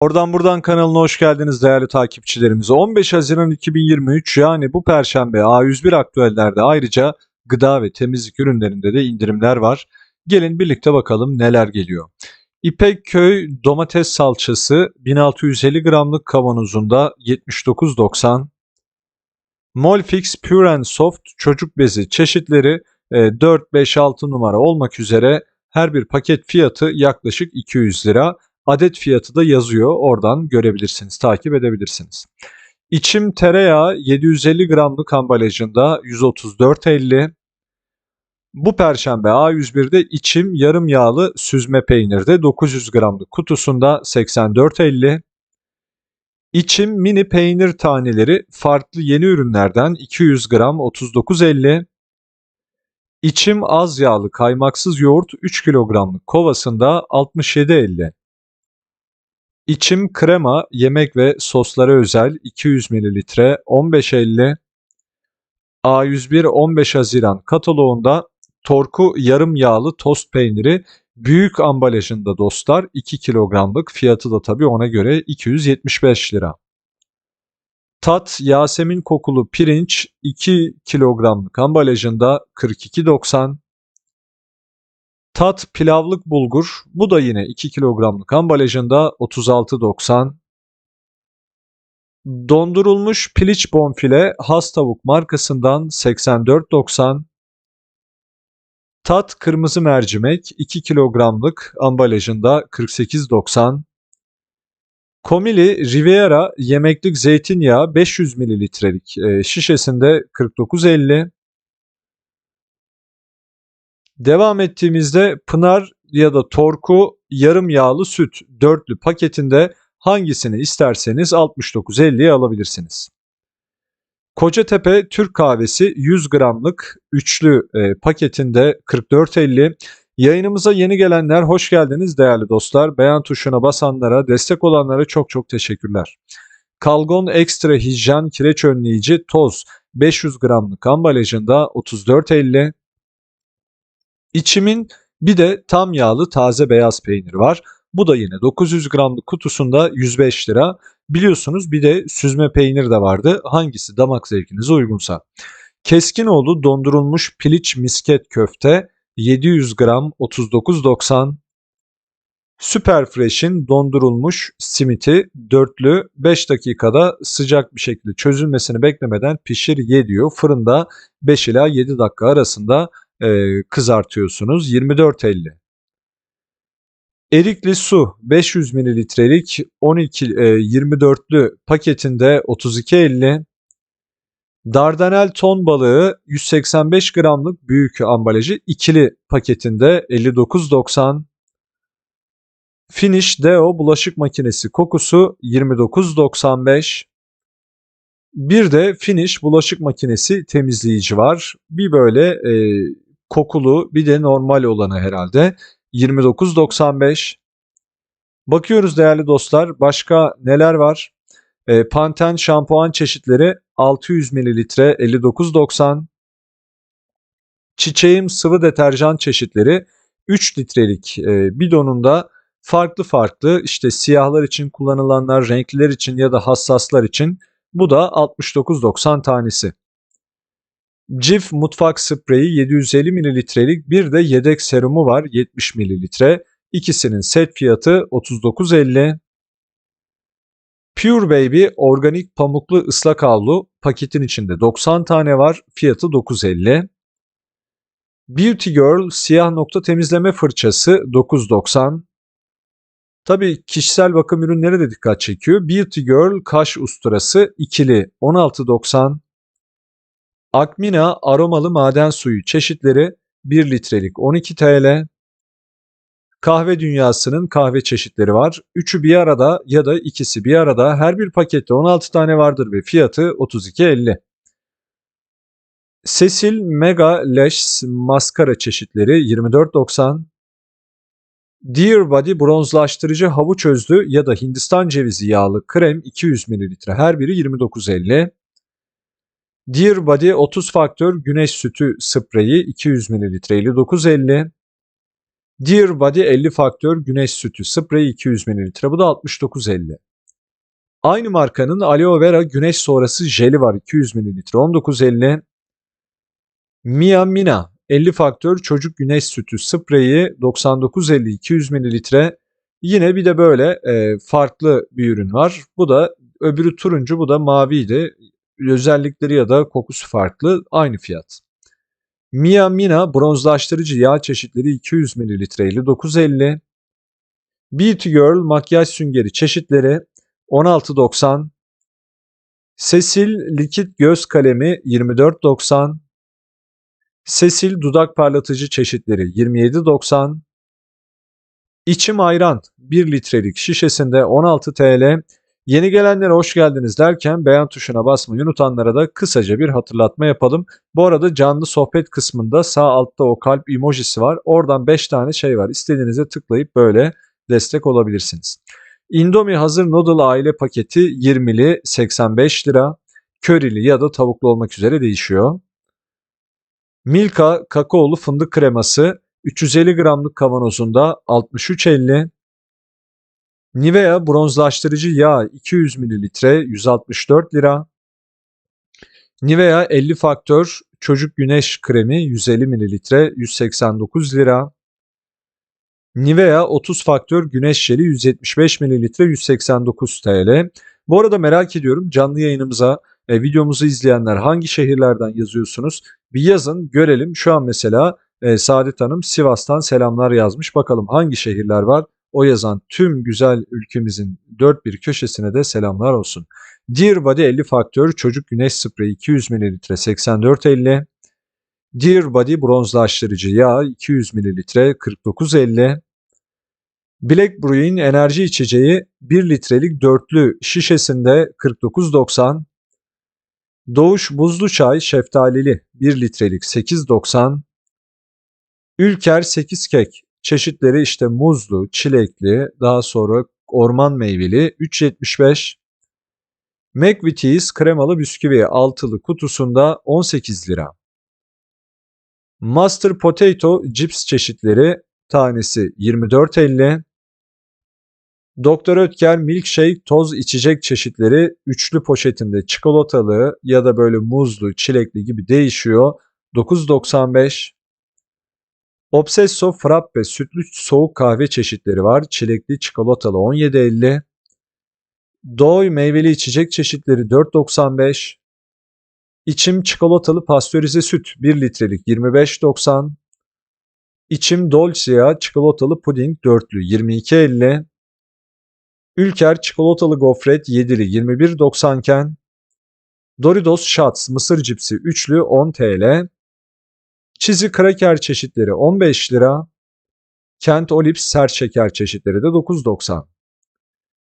Oradan buradan kanalına hoş geldiniz değerli takipçilerimiz. 15 Haziran 2023 yani bu perşembe A101 aktüellerde ayrıca gıda ve temizlik ürünlerinde de indirimler var. Gelin birlikte bakalım neler geliyor. İpekköy domates salçası 1650 gramlık kavanozunda 79.90. Molfix Pure and Soft çocuk bezi çeşitleri e, 4, 5, 6 numara olmak üzere her bir paket fiyatı yaklaşık 200 lira. Adet fiyatı da yazıyor. Oradan görebilirsiniz, takip edebilirsiniz. İçim tereyağı 750 gramlık ambalajında 134.50. Bu perşembe A101'de içim yarım yağlı süzme peynirde 900 gramlık kutusunda 84.50. İçim mini peynir taneleri farklı yeni ürünlerden 200 gram 39.50. İçim az yağlı kaymaksız yoğurt 3 kilogramlık kovasında 67.50. İçim krema yemek ve soslara özel 200 ml 15.50. A101 15 Haziran kataloğunda Torku yarım yağlı tost peyniri büyük ambalajında dostlar 2 kilogramlık fiyatı da tabii ona göre 275 lira. Tat Yasemin kokulu pirinç 2 kilogramlık ambalajında 42.90. Tat pilavlık bulgur bu da yine 2 kilogramlık ambalajında 36.90. Dondurulmuş piliç bonfile has tavuk markasından 84.90. Tat kırmızı mercimek 2 kilogramlık ambalajında 48.90. Komili Riviera yemeklik zeytinyağı 500 mililitrelik e, şişesinde 49.50. Devam ettiğimizde Pınar ya da Torku yarım yağlı süt dörtlü paketinde hangisini isterseniz 69.50'ye alabilirsiniz. Kocatepe Türk kahvesi 100 gramlık üçlü e, paketinde 44.50. Yayınımıza yeni gelenler hoş geldiniz değerli dostlar. Beğen tuşuna basanlara, destek olanlara çok çok teşekkürler. Kalgon Ekstra Hijyen Kireç Önleyici Toz 500 gramlık ambalajında 34.50. İçimin bir de tam yağlı taze beyaz peynir var. Bu da yine 900 gramlık kutusunda 105 lira. Biliyorsunuz bir de süzme peynir de vardı. Hangisi damak zevkinize uygunsa. Keskinoğlu dondurulmuş piliç misket köfte 700 gram 39.90. Super Fresh'in dondurulmuş simiti dörtlü 5 dakikada sıcak bir şekilde çözülmesini beklemeden pişir ye diyor. Fırında 5 ila 7 dakika arasında e, kızartıyorsunuz. 24.50. Erikli su 500 mililitrelik 12 e, 24'lü paketinde 32.50. Dardanel ton balığı 185 gramlık büyük ambalajı ikili paketinde 59.90. Finish Deo bulaşık makinesi kokusu 29.95. Bir de Finish bulaşık makinesi temizleyici var. Bir böyle e, kokulu bir de normal olanı herhalde. 29.95. Bakıyoruz değerli dostlar başka neler var? E, Panten şampuan çeşitleri 600 ml 59.90. Çiçeğim sıvı deterjan çeşitleri 3 litrelik e, bidonunda farklı farklı işte siyahlar için kullanılanlar, renkliler için ya da hassaslar için bu da 69.90 tanesi. Cif mutfak spreyi 750 mililitrelik bir de yedek serumu var 70 mililitre. İkisinin set fiyatı 39.50. Pure Baby organik pamuklu ıslak havlu paketin içinde 90 tane var. Fiyatı 9.50. Beauty Girl siyah nokta temizleme fırçası 9.90. Tabii kişisel bakım ürünleri de dikkat çekiyor. Beauty Girl kaş usturası ikili 16.90. Akmina aromalı maden suyu çeşitleri 1 litrelik 12 TL. Kahve dünyasının kahve çeşitleri var. Üçü bir arada ya da ikisi bir arada her bir pakette 16 tane vardır ve fiyatı 32.50. Cecil Mega Lash maskara çeşitleri 24.90. Dear Body bronzlaştırıcı havuç özlü ya da Hindistan cevizi yağlı krem 200 ml her biri 29.50. Dear Body 30 faktör güneş sütü spreyi 200 ml 59.50. Dear Body 50 faktör güneş sütü sprey 200 ml. Bu da 69.50. Aynı markanın aloe vera güneş sonrası jeli var 200 ml 19.50. Mia Mina 50 faktör çocuk güneş sütü spreyi 99.50 200 ml. Yine bir de böyle e, farklı bir ürün var. Bu da öbürü turuncu bu da maviydi. Özellikleri ya da kokusu farklı aynı fiyat. Mia Mina bronzlaştırıcı yağ çeşitleri 200 ml 59.50. Beauty Girl makyaj süngeri çeşitleri 16.90. Cecil likit göz kalemi 24.90. Cecil dudak parlatıcı çeşitleri 27.90. İçim ayran 1 litrelik şişesinde 16 TL. Yeni gelenlere hoş geldiniz derken beğen tuşuna basmayı unutanlara da kısaca bir hatırlatma yapalım. Bu arada canlı sohbet kısmında sağ altta o kalp emojisi var. Oradan 5 tane şey var. İstediğinize tıklayıp böyle destek olabilirsiniz. Indomie hazır noodle aile paketi 20'li 85 lira. Körili ya da tavuklu olmak üzere değişiyor. Milka kakaolu fındık kreması 350 gramlık kavanozunda 63.50. Nivea bronzlaştırıcı yağ 200 ml 164 lira. Nivea 50 faktör çocuk güneş kremi 150 ml 189 lira. Nivea 30 faktör güneş jeli 175 ml 189 TL. Bu arada merak ediyorum canlı yayınımıza e, videomuzu izleyenler hangi şehirlerden yazıyorsunuz? Bir yazın görelim. Şu an mesela e, Saadet Hanım Sivas'tan selamlar yazmış. Bakalım hangi şehirler var? O yazan tüm güzel ülkemizin dört bir köşesine de selamlar olsun. Dear Body 50 faktör çocuk güneş spreyi 200 ml 84.50. Dear Body bronzlaştırıcı yağ 200 ml 49.50. Black Brewing enerji içeceği 1 litrelik dörtlü şişesinde 49.90. Doğuş buzlu çay şeftalili 1 litrelik 8.90. Ülker 8 kek çeşitleri işte muzlu, çilekli, daha sonra orman meyveli 3.75. McVitie's kremalı bisküvi altılı kutusunda 18 lira. Master Potato cips çeşitleri tanesi 24.50. Doktor Ötker Milkshake toz içecek çeşitleri üçlü poşetinde çikolatalı ya da böyle muzlu, çilekli gibi değişiyor. 9.95. Obsesso Frappe sütlü soğuk kahve çeşitleri var. Çilekli, çikolatalı 17.50. Doy meyveli içecek çeşitleri 4.95. İçim çikolatalı pastörize süt 1 litrelik 25.90. İçim Dolcea çikolatalı puding dörtlü 22.50. Ülker çikolatalı gofret 7'li 21.90 iken Doritos Shots mısır cipsi üçlü 10 TL. Çizi kraker çeşitleri 15 lira. Kent Olips sert şeker çeşitleri de 9.90.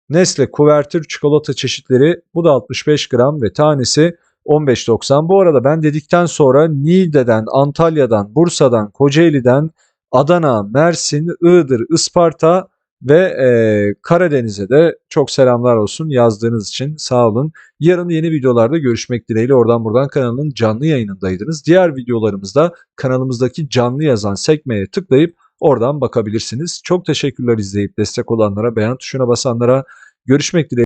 Nesle kuvertür çikolata çeşitleri bu da 65 gram ve tanesi 15.90. Bu arada ben dedikten sonra Niğde'den, Antalya'dan, Bursa'dan, Kocaeli'den, Adana, Mersin, Iğdır, Isparta ve e, Karadeniz'e de çok selamlar olsun yazdığınız için sağ olun. Yarın yeni videolarda görüşmek dileğiyle oradan buradan kanalın canlı yayınındaydınız. Diğer videolarımızda kanalımızdaki canlı yazan sekmeye tıklayıp oradan bakabilirsiniz. Çok teşekkürler izleyip destek olanlara, beğen tuşuna basanlara. Görüşmek dileğiyle.